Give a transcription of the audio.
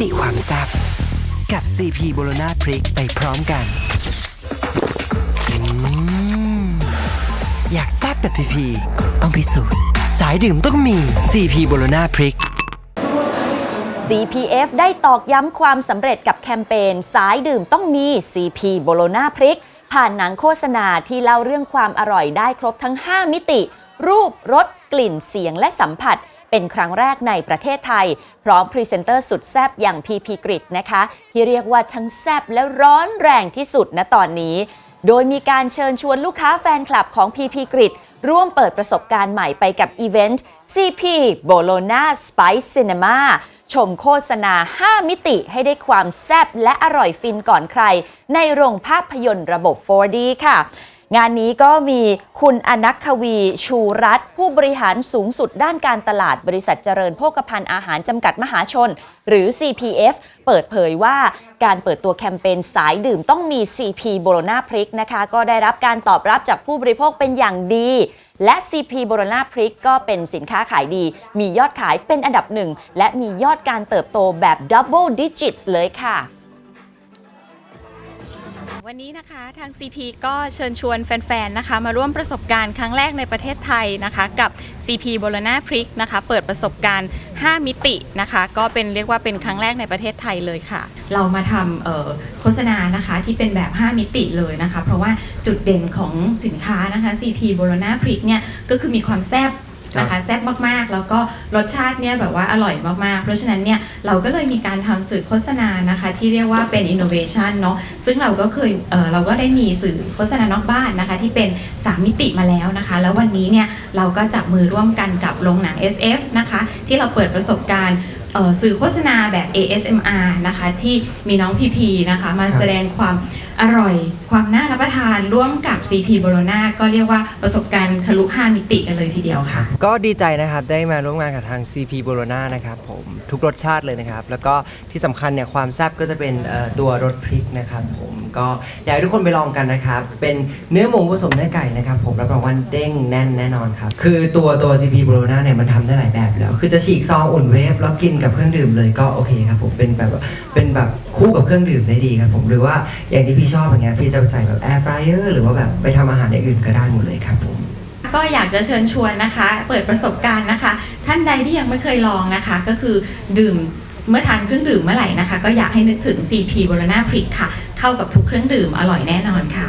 ติความแซ่บกับ CP โบโลนาพริกไปพร้อมกันอมอยากแซ่บแบบพีพีต้องพิสูจน์สายดื่มต้องมี CP โบโลนาพริก CPF ได้ตอกย้ำความสำเร็จกับแคมเปญสายดื่มต้องมี CP โบโลนาพริก ผ่านหนังโฆษณาที่เล่าเรื่องความอร่อยได้ครบทั้ง 5 มิติ รูปรสกลิ่นเสียงและสัมผัส เป็นครั้งแรกในประเทศไทย พร้อมพรีเซนเตอร์สุดแซบอย่าง PP กริดนะคะ ที่เรียกว่าทั้งแซบและร้อนแรงที่สุดณตอนนี้ โดยมีการเชิญชวนลูกค้าแฟนคลับของ PP กริดร่วมเปิดประสบการณ์ใหม่ไปกับอีเวนต์ CP Bologna Spice Cinema ชมโฆษณา 5 มิติให้ได้ความแซบและอร่อยฟินก่อนใคร ในโรงภาพยนตร์ระบบ 4D ค่ะ งานนี้ก็มีคุณอนักควีชูรัตผู้บริหารสูงสุดด้านการตลาดบริษัทเจริญโภคภัณฑ์อาหารจำกัดมหาชน หรือ CPF เปิดเผยว่าการเปิดตัวแคมเปญสายดื่มต้องมี CP โบโลนาพริกนะคะ ก็ได้รับการตอบรับจากผู้บริโภคเป็นอย่างดี และ CP โบโลนาพริกก็เป็นสินค้าขายดี มียอดขายเป็นอันดับหนึ่งและมียอดการเติบโตแบบ double digits เลยค่ะ วันนี้นะคะทาง CP ก็เชิญชวนแฟนๆนะคะ มาร่วมประสบการณ์ครั้งแรกในประเทศไทยนะคะ กับ CP b o l o n a p r i k นะคะ เปิดประสบการณ์ 5 มิตินะคะ ก็เป็นเรียกว่าเป็นครั้งแรกในประเทศไทยเลยค่ะ เรามาทำเอ่อโฆษณานะคะที่เป็นแบบ 5 มิติเลยนะคะ เพราะว่าจุดเด่นของสินค้านะคะ CP b o l o n a p r i k เนี่ยก็คือมีความแซ่บ นะคะแซ่บมากๆ แล้วก็รสชาติเนี่ยแบบว่าอร่อยมากๆ เพราะฉะนั้นเนี่ยเราก็เลยมีการทำสื่อโฆษณานะคะที่เรียกว่าเป็น innovation เนาะซึ่งเราก็เคยเอ่อเราก็ได้มีสื่อโฆษณานอกบ้านนะคะที่เป็น 3 มิติมาแล้วนะคะ แล้ววันนี้เนี่ยเราก็จับมือร่วมกันกับโรงหนัง SF นะคะที่เราเปิดประสบการณ์ สื่อโฆษณาแบบ ASMR นะคะที่มีน้องพีพีนะคะมาแสดงความอร่อย ความน่ารับประทานร่วมกับ CP b o l o n a ก็เรียกว่าประสบการณ์ทะลุ 5 มิติกันเลยทีเดียวค่ะ ก็ดีใจนะครับได้มาร่วมงานกับทาง CP b o l o n a นะครับผมทุกรสชาติเลยนะครับ แล้วก็ที่สำคัญเนี่ยความแซ่บก็จะเป็นเอ่อตัวรสพริกนะครับผมก็อยากให้ทุกคนไปลองกันนะครับ เป็นเนื้อหมูผสมเนื้อไก่นะครับผมรับรองว่าเด้งแน่นแน่นอนครับคือตัวตัว CP b o l o n a เนี่ยมันทำได้หลายแบบอยู่แล้ว คือจะฉีกซองอุ่นเวฟแล้วกินกับเครื่องดื่มเลยก็โอเคครับผมเป็นแบบเป็นแบบคู่กับเครื่องดื่มได้ดีครับผมหรือว่าอย่างที่พี่ชอบอย่างเงี้ยพี่จะใส่แบบแอร์ฟรายเออร์หรือว่าแบบไปทำอาหารอย่างอื่นก็ได้หมดเลยครับผมก็อยากจะเชิญชวนนะคะ เปิดประสบการณ์นะคะ ท่านใดที่ยังไม่เคยลองนะคะ ก็คือดื่มเมื่อทานเครื่องดื่มเมื่อไหร่นะคะ ก็อยากให้นึกถึง CP b o l o n a p r i ค่ะ เข้ากับทุกเครื่องดื่มอร่อยแน่นอนค่ะ